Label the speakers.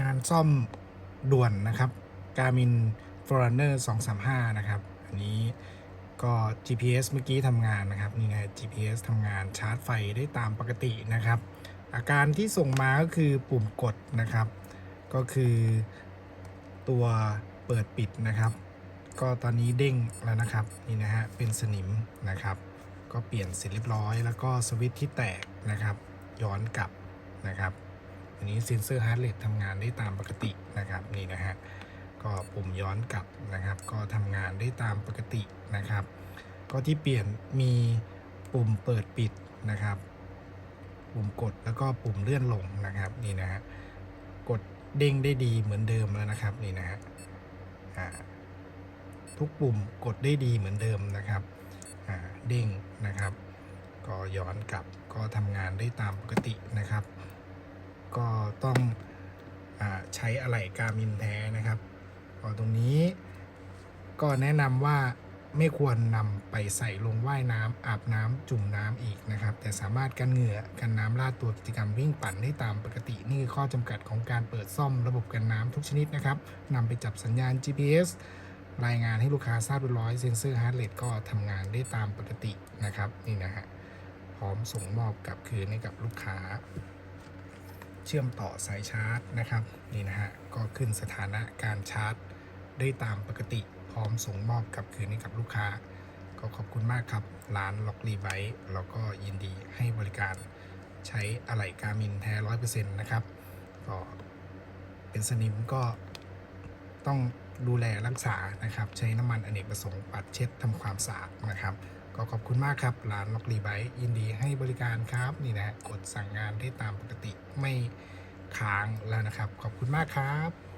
Speaker 1: งานซ่อมด่วนนะครับ Garmin Forerunner 235 นะครับ อันนี้ก็ GPS เมื่อกี้ทำงานนะครับนี่นะ GPS ทำงานชาร์จไฟได้ตามปกตินะครับ อาการที่ส่งมาก็คือปุ่มกดนะครับ ก็คือตัวเปิดปิดนะครับ ก็ตอนนี้เด้งแล้วนะครับนี่นะฮะเป็นสนิมนะครับ ก็เปลี่ยนเสร็จเรียบร้อย แล้วก็สวิตช์ที่แตกนะครับ ย้อนกลับนะครับ อันนี้เซ็นเซอร์ฮาร์ดเรททำงานได้ตามปกตินะครับนี่นะฮะก็ปุ่มย้อนกลับนะครับ ก็ทำงานได้ตามปกตินะครับ ก็ที่เปลี่ยนมีปุ่มเปิดปิดนะครับ ปุ่มกดแล้วก็ปุ่มเลื่อนลงนะครับนี่นะฮะกดเด้งได้ดีเหมือนเดิมแล้วนะครับนี่นะฮะทุกปุ่มกดได้ดีเหมือนเดิมนะครับเด้งนะครับ ก็ย้อนกลับก็ทำงานได้ตามปกตินะครับ ก็ต้องอใช้อะไหล่การมินแท้นะครับก็ตรงนี้ก็แนะนำว่าไม่ควรนำไปใส่ลงว่ายน้ำอาบน้ำจุ่มน้ำอีกนะครับ แต่สามารถกันเหงื่อกันน้ำลาดตัวกิจกรรมวิ่งปั่นได้ตามปกติ นี่คือข้อจำกัดของการเปิดซ่อมระบบกันน้ำทุกชนิดนะครับนำไปจับสัญญาณ GPS รายงานให้ลูกค้าทราบเรียบร้อยเซ็นเซอร์ฮาร์ดเรทก็ทำงานได้ตามปกตินะครับ นี่นะฮะพร้อมส่งมอบกลับคืนให้กับลูกค้า เชื่อมต่อสายชาร์จนะครับนี่นะฮะก็ขึ้นสถานะการชาร์จได้ตามปกติพร้อมส่งมอบกลับคืนให้กับลูกค้า ก็ขอบคุณมากครับ ร้านล็อกรีไวท์เราก็ยินดีให้บริการใช้อะไหล่การมินแท้ร้อยเปอร์เซ็นต์นะครับ ก็เป็นสนิมก็ต้อง ดูแลรักษานะครับ ใช้น้ำมันอเนกประสงค์ปัดเช็ดทำความสะอาดนะครับ ก็ขอบคุณมากครับร้านล็อกรีไบยินดีให้บริการครับนี่นะกดสั่งงานได้ตามปกติไม่ค้างแล้วนะครับ ขอบคุณมากครับ